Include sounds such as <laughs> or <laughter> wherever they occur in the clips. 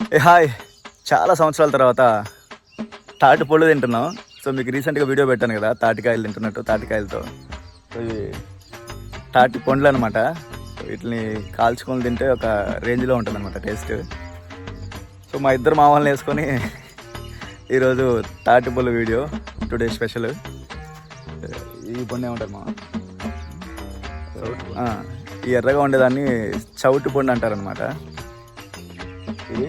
ఏ hi. చాలా సంవత్సరాల తర్వాత తాటి పళ్ళు తింటున్నాం. సో మీకు రీసెంట్గా వీడియో పెట్టాను కదా తాటికాయలు తింటున్నట్టు తాటికాయలతో. ఇవి తాటి పండ్లు అనమాట వీటిని కాల్చుకొని తింటే ఒక రేంజ్లో ఉంటుంది అనమాట టేస్ట్. సో మా ఇద్దరు మామూలు వేసుకొని <laughs> ఈరోజు తాటి పళ్ళు వీడియో టుడే స్పెషల్. ఈ పండు ఏమంటారు మా ఈ ఎర్రగా ఉండేదాన్ని చౌటి పండు అంటారనమాట ఇది.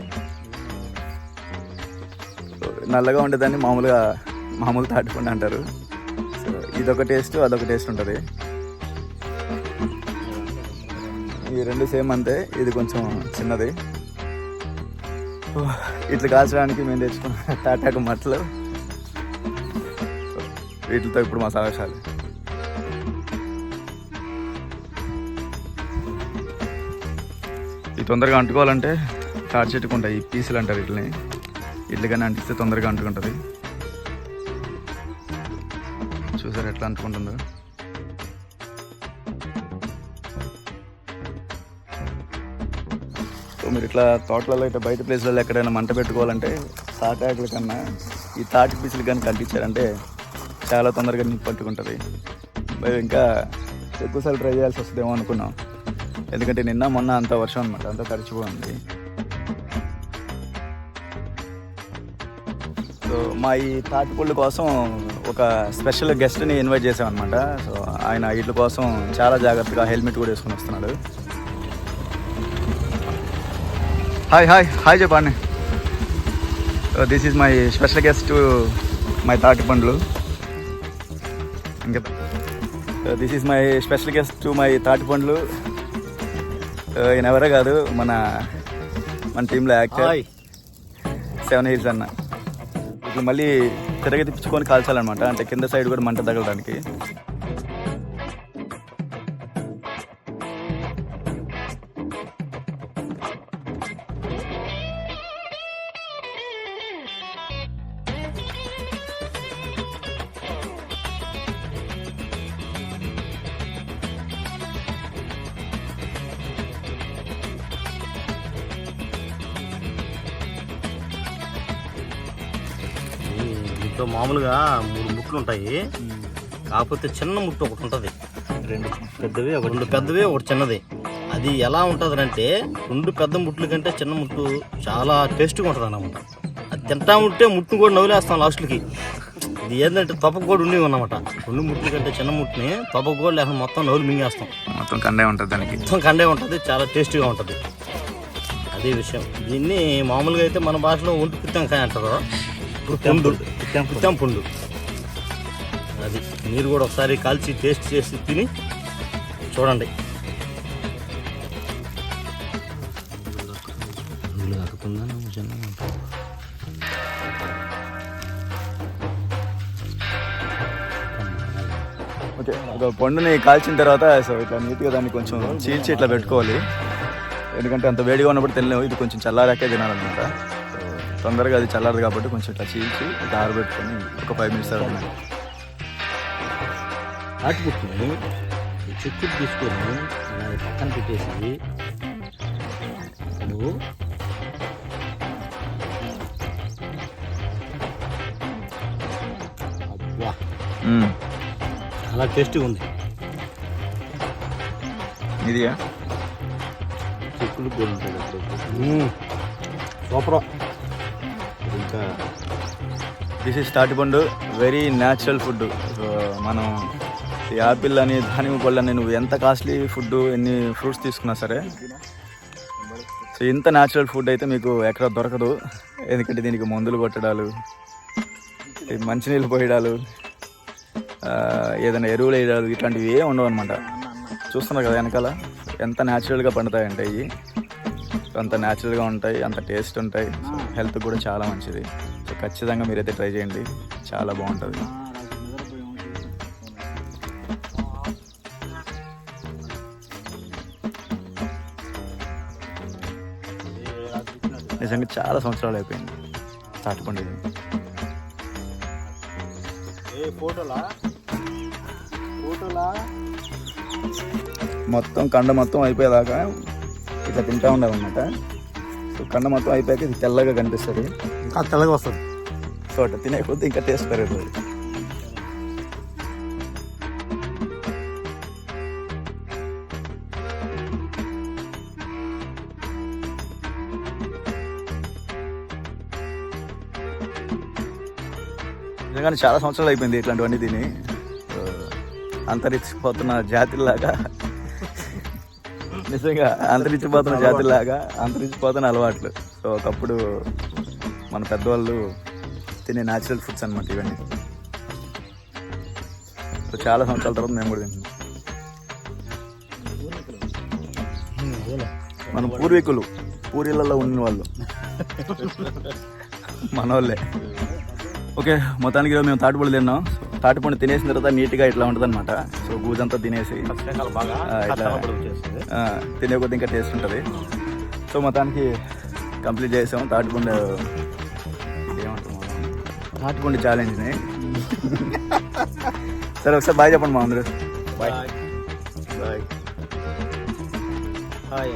నల్లగా ఉండేదాన్ని మామూలుగా మామూలు తాటిపండు అంటారు. సో ఇదొక టేస్ట్ అదొక టేస్ట్ ఉంటుంది. ఈ రెండు సేమ్ అంతే ఇది కొంచెం చిన్నది. ఇట్లా కాల్చడానికి మేము తెచ్చుకున్న <laughs> తాటాకు మట్టలు వీటితో ఇప్పుడు మా సాగశాలు ఈ తొందరగా అంటుకోవాలంటే తాటి చెట్టుకు ఉంటాయి పీసులు అంటారు వీటిని. ఇట్లుగానే అంటిస్తే తొందరగా అంటుకుంటుంది. చూసారు ఎట్లా అంటుకుంటుందో? సో మీరు ఇట్లా తోటలలో ఇట్లా బయట ప్లేస్లలో ఎక్కడైనా మంట పెట్టుకోవాలంటే తాటాకుల కన్నా ఈ తాటి పీసులు కానీ కనిపించారంటే చాలా తొందరగా నిప్పు పట్టుకుంటుంది మరి ఇంకా ఎక్కువసార్లు ట్రై చేయాల్సి వస్తుందేమో అనుకున్నాం. ఎందుకంటే నిన్న మొన్న అంత వర్షం అనమాట అంతా తడిచిపోయింది. సో మా ఈ తాటిపళ్ళు కోసం ఒక స్పెషల్ గెస్ట్ని ఇన్వైట్ చేసామన్నమాట సో ఆయన వీటి కోసం చాలా జాగ్రత్తగా హెల్మెట్ కూడా వేసుకొని వస్తున్నాడు. హాయ్ హాయ్ హాయ్ చెప్పండి. This is my special guest my తాటి పండ్లు. ఇంకా this is my special guest to my తాటి పండ్లు. ఈయన ఎవరే కాదు మన మన టీంలో యాక్టర్ సెవెన్ ఇయర్స్ అన్న. ఇట్లా మళ్ళీ తిరగతిప్పించుకొని కాల్చాలన్నమాట. అంటే కింద సైడ్ కూడా మంట తగలడానికి. దీంట్లో మామూలుగా మూడు ముట్లు ఉంటాయి. కాకపోతే చిన్న ముట్టు ఒకటి ఉంటుంది. రెండు పెద్దవి రెండు పెద్దవి ఒకటి చిన్నది. అది ఎలా ఉంటుంది అంటే రెండు పెద్ద ముట్లు కంటే చిన్న ముట్టు చాలా టేస్ట్గా ఉంటుంది అన్నమాట అది తింటా ఉంటే ముట్టును కూడా నవ్వులేస్తాం లాస్ట్కి. ఇది ఏంటంటే తప్పకు కూడా ఉండి అన్నమాట. రెండు ముట్లు కంటే చిన్న ముట్టుని తప్పకు కూడా లేకుండా మొత్తం నవ్వులు మింగేస్తాం. మొత్తం కండే ఉంటుంది దానికి. మొత్తం కండే ఉంటుంది చాలా టేస్టీగా ఉంటుంది. అదే విషయం. దీన్ని మామూలుగా అయితే మన భాషలో ఒంటి పిత్తంకాయ అంటారు. ఇప్పుడు పుండు పిత్తం పుండు. అది మీరు కూడా ఒకసారి కాల్చి టేస్ట్ చేసి తిని చూడండి. ఓకే ఒక పండుని కాల్చిన తర్వాత సో ఇట్లా నీట్గా దాన్ని కొంచెం చీల్చి ఇట్లా పెట్టుకోవాలి. ఎందుకంటే అంత వేడిగా ఉన్నప్పుడు తెలియవు ఇది కొంచెం చల్లారాకే తినాలన్నమాట. తొందరగా అది చల్లారదు కాబట్టి కొంచెం ఇట్లా చీల్చి ఇట్లా ఆరబెట్టుకొని ఒక ఫైవ్ మినిట్స్. ఆటిపుట్టుని ఈ చెక్కు తీసుకొని పక్కన పెట్టేసి నువ్వు అబ్బా మ్మ్. చాలా టేస్టీగా ఉంది ఇదియా చెక్కులు కూడా ఉంటాయి సూపర్ దిస్ ఇస్ తాటిపండు వెరీ న్యాచురల్ ఫుడ్ మనం ఈ యాపిల్ అని దానిమ్మ పళ్ళు అని నువ్వు ఎంత కాస్ట్లీ ఫుడ్ ఎన్ని ఫ్రూట్స్ తీసుకున్నా సరే సో ఇంత న్యాచురల్ ఫుడ్ అయితే మీకు ఎక్కడ దొరకదు. ఎందుకంటే దీనికి మందులు కొట్టడాలు మంచినీళ్ళు పోయడాలు ఏదైనా ఎరువులు వేయడాలు ఇట్లాంటివి ఏం ఉండవు అనమాట చూస్తున్నారు కదా వెనకాల ఎంత న్యాచురల్గా పండుతాయంటే ఇవి. అంత న్యాచురల్గా ఉంటాయి అంత టేస్ట్ ఉంటాయి. సో హెల్త్ కూడా చాలా మంచిది. సో ఖచ్చితంగా మీరైతే ట్రై చేయండి. చాలా బాగుంటుంది. నిజంగా చాలా సంవత్సరాలు అయిపోయింది. తాటిపండు మొత్తం కండ మొత్తం అయిపోయేదాకా ఇట్లా తింటా ఉండాలన్నమాట. సో కండ మొత్తం అయిపోయాక ఇది తెల్లగా కనిపిస్తుంది. ఇంకా తెల్లగా వస్తుంది. సో అట్లా తినే కొద్దీ ఇంకా టేస్ట్ పెరుగుతుంది నిజంగానే చాలా సంవత్సరాలు అయిపోయింది ఇట్లాంటివన్నీ తిని. అంతరించిపోతున్న జాతిలాగా నిజంగా అంతరించిపోతున్న జాతిలాగా అంతరించిపోతున్న అలవాట్లు. సో ఒకప్పుడు మన పెద్దవాళ్ళు తినే న్యాచురల్ ఫుడ్స్ అనమాట ఇవన్నీ. సో చాలా సంవత్సరాల తర్వాత మేము కూడా తింటున్నాం. మన పూర్వీకులు పూరీలలో ఉన్న వాళ్ళు <laughs> మన వాళ్ళే ఓకే మొత్తానికి మేము తాటిపండు తిన్నాం. తాటిపండు తినేసిన తర్వాత నీట్గా ఇట్లా ఉంటుంది అనమాట సో గూజంతా తినేసి ఇట్లా తినే కొద్ది ఇంకా టేస్ట్ ఉంటుంది. సో మొత్తానికి కంప్లీట్ చేసాం. తాటిపండు ఏమంటాం? తాటిపండు ఛాలెంజ్ని సరే ఒకసారి బాయ్ చెప్పండి మా అందరూ. బాయ్. బాయ్. హాయ్.